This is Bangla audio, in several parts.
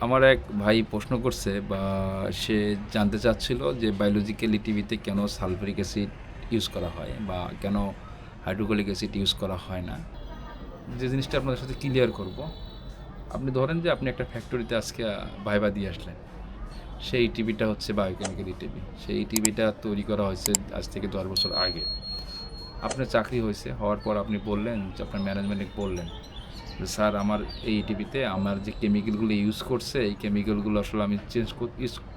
আমার এক ভাই প্রশ্ন করছে বা সে জানতে চাচ্ছিল যে বায়োলজিক্যাল টিভিতে কেন সালফারিক অ্যাসিড ইউজ করা হয় বা কেন হাইড্রোক্লিক অ্যাসিড ইউজ করা হয় না? যে জিনিসটা আপনাদের সাথে ক্লিয়ার করব। আপনি ধরেন যে আপনি একটা ফ্যাক্টরিতে আজকে ভাইবা দিয়ে আসলেন। সেই টিভিটা হচ্ছে বায়োকেমিক্যাল টিভি সেই টিভিটা তৈরি করা হয়েছে আজ থেকে দশ বছর আগে। আপনার চাকরি হয়েছে, হওয়ার পর আপনি বললেন আপনার ম্যানেজমেন্টে বললেন স্যার, আমার এই টিভিতে আমার যে কেমিক্যালগুলো ইউজ করছে, এই কেমিক্যালগুলো আসলে আমি চেঞ্জ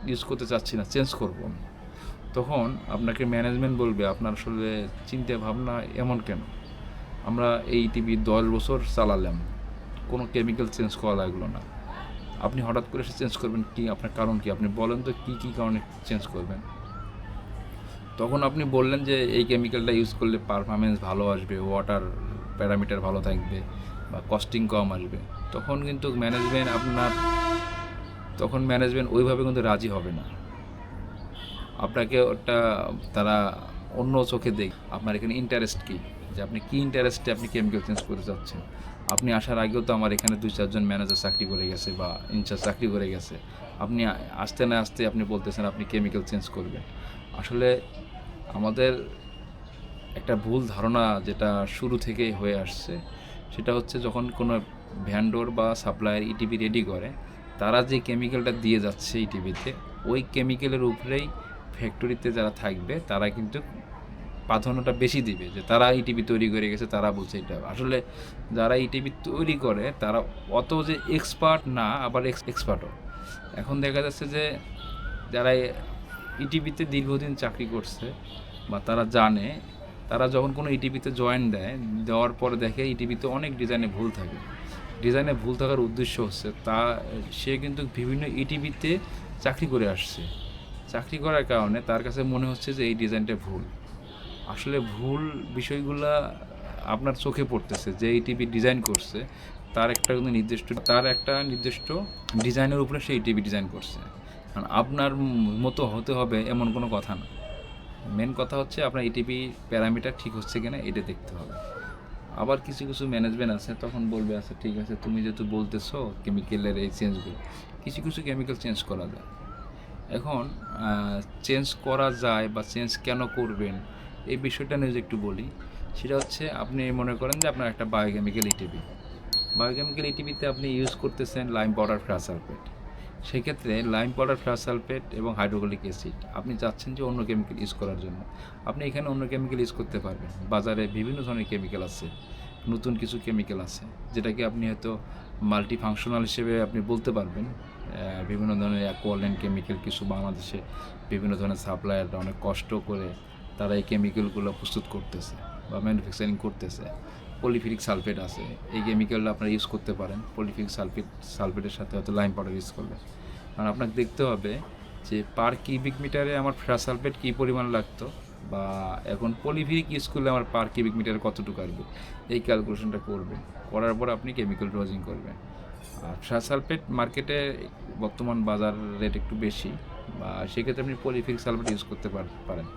ইউজ করতে চাচ্ছি না চেঞ্জ করব আমি। তখন আপনাকে ম্যানেজমেন্ট বলবে, আপনার আসলে চিন্তা ভাবনা এমন কেন? আমরা এই টিভি দশ বছর চালালাম, কোনো কেমিক্যাল চেঞ্জ করা লাগল না। আপনি হঠাৎ করে সে চেঞ্জ করবেন কি, আপনার কারণ কি? আপনি বলেন তো কী কী কারণে চেঞ্জ করবেন? তখন আপনি বললেন যে এই কেমিক্যালটা ইউজ করলে পারফরমেন্স ভালো আসবে ওয়াটার প্যারামিটার ভালো থাকবে। বা কস্টিং কম আসবে। তখন কিন্তু ম্যানেজমেন্ট আপনার, তখন ম্যানেজমেন্ট ওইভাবে কিন্তু রাজি হবে না। আপনাকে ওটা তারা অন্য চোখে দেখ, আপনার এখানে ইন্টারেস্ট কী? যে আপনি কী ইন্টারেস্টে আপনি কেমিক্যাল চেঞ্জ করতে চাচ্ছেন আপনি আসার আগেও তো আমার এখানে দুই, চারজন ম্যানেজার চাকরি করে গেছে বা ইনচার্জ চাকরি করে গেছে। আপনি আসতে না আসতে আপনি বলতেছেন আপনি কেমিক্যাল চেঞ্জ করবেন। আসলে আমাদের একটা ভুল ধারণা যেটা শুরু থেকেই হয়ে আসছে সেটা হচ্ছে যখন কোনো ভ্যান্ডোর বা সাপ্লায়ার ইটিভি রেডি করে, তারা যে কেমিক্যালটা দিয়ে যাচ্ছে এই টিভিতে ওই কেমিক্যালের উপরেই ফ্যাক্টরিতে যারা থাকবে, তারা কিন্তু প্রাধান্যটা বেশি দিবে যে তারা ইটিভি তৈরি করে গেছে, তারা বলছে এটা। আসলে যারা ইটিভি তৈরি করে, তারা অত যে এক্সপার্ট না, আবার এক্সপার্টও এখন দেখা যাচ্ছে যে যারা ইটিভিতে দীর্ঘদিন চাকরি করছে বা তারা জানে তারা যখন কোনো ইটিভিতে জয়েন দেয়, দেওয়ার পরে দেখে ইটিভিতে অনেক ডিজাইনে ভুল থাকে। ডিজাইনে ভুল থাকার উদ্দেশ্য হচ্ছে, তা, সে কিন্তু বিভিন্ন ইটিভিতে চাকরি করে আসছে। চাকরি করার কারণে তার কাছে মনে হচ্ছে যে এই ডিজাইনটা ভুল। আসলে ভুল বিষয়গুলা আপনার চোখে পড়তেছে, যে এই টিভি ডিজাইন করছে, তার একটা কিন্তু নির্দিষ্ট, তার একটা নির্দিষ্ট ডিজাইনের উপরে সেই টিভি ডিজাইন করছে। কারণ আপনার মতো হতে হবে এমন কোনো কথা না। মেন কথা হচ্ছে আপনার ইটিপি প্যারামিটার ঠিক হচ্ছে কিনা এটা দেখতে হবে। আবার কিছু কিছু ম্যানেজমেন্ট আছে, তখন বলবে আচ্ছা ঠিক আছে, তুমি যেহেতু বলতেছো কেমিক্যালের এই চেঞ্জগুলো কিছু কিছু কেমিক্যাল চেঞ্জ করা যায়। এখন চেঞ্জ করা যায় বা চেঞ্জ কেন করবেন, এই বিষয়টা নিয়ে একটু বলি, সেটা হচ্ছে আপনি মনে করেন যে আপনার একটা বায়োকেমিক্যাল ইটিভি বায়োকেমিক্যাল ইটিভিতে আপনি ইউজ করতেছেন লাইম পাউডার ফ্রাসালফেট সেক্ষেত্রে লাইম পাউডার ফ্রাসালফেট এবং হাইড্রোক্লিক অ্যাসিড আপনি চাচ্ছেন যে অন্য কেমিক্যাল ইউজ করার জন্য। আপনি এখানে অন্য কেমিক্যাল ইউজ করতে পারবেন। বাজারে বিভিন্ন ধরনের কেমিক্যাল আছে, নতুন কিছু কেমিক্যাল আছে, যেটাকে আপনি হয়তো মাল্টি ফাংশনাল হিসেবে আপনি বলতে পারবেন। বিভিন্ন ধরনের অ্যাকোয়ালেন্ট কেমিক্যাল কিছু বাংলাদেশে বিভিন্ন ধরনের সাপ্লায়াররা অনেক কষ্ট করে তারা এই কেমিক্যালগুলো প্রস্তুত করতেছে বা ম্যানুফ্যাকচারিং করতেছে। পলিফিরিক সালফেট আছে। এই কেমিক্যালটা আপনারা ইউজ করতে পারেন। পলিফিরিক সালফেট সালফেটের সাথে হয়তো লাইম পাউডার ইউজ করবেন। কারণ আপনাকে দেখতে হবে যে পার কিউবিক মিটারে আমার ফ্রাস সালফেট কী পরিমাণ লাগতো বা এখন পলিফিরিক ইউজ করলে আমার পার কিউবিক মিটারে কতটুকু আসবে। এই ক্যালকুলেশনটা করবেন। করার পর আপনি কেমিক্যাল ডোজিং করবেন। আর ফ্রাস সালফেট মার্কেটে বর্তমান বাজার রেট একটু বেশি বা সেক্ষেত্রে আপনি পলিফিরিক সালফেট ইউজ করতে পারেন।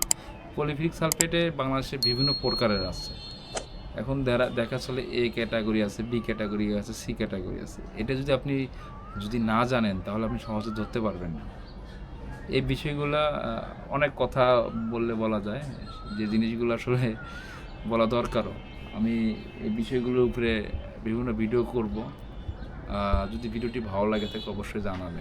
পলিফিরিক সালফেটে বাংলাদেশে বিভিন্ন প্রকারের আছে। এখন দেখা চলে এ ক্যাটাগরি আছে বি ক্যাটাগরি আছে সি ক্যাটাগরি আছে। এটা যদি আপনি যদি না জানেন, তাহলে আপনি সহজে ধরতে পারবেন না। এই বিষয়গুলো অনেক কথা বললে বলা যায়, যে জিনিসগুলো আসলে বলা দরকারও। আমি এই বিষয়গুলোর উপরে বিভিন্ন ভিডিও করব। যদি ভিডিওটি ভালো লাগে তাকে অবশ্যই জানাবে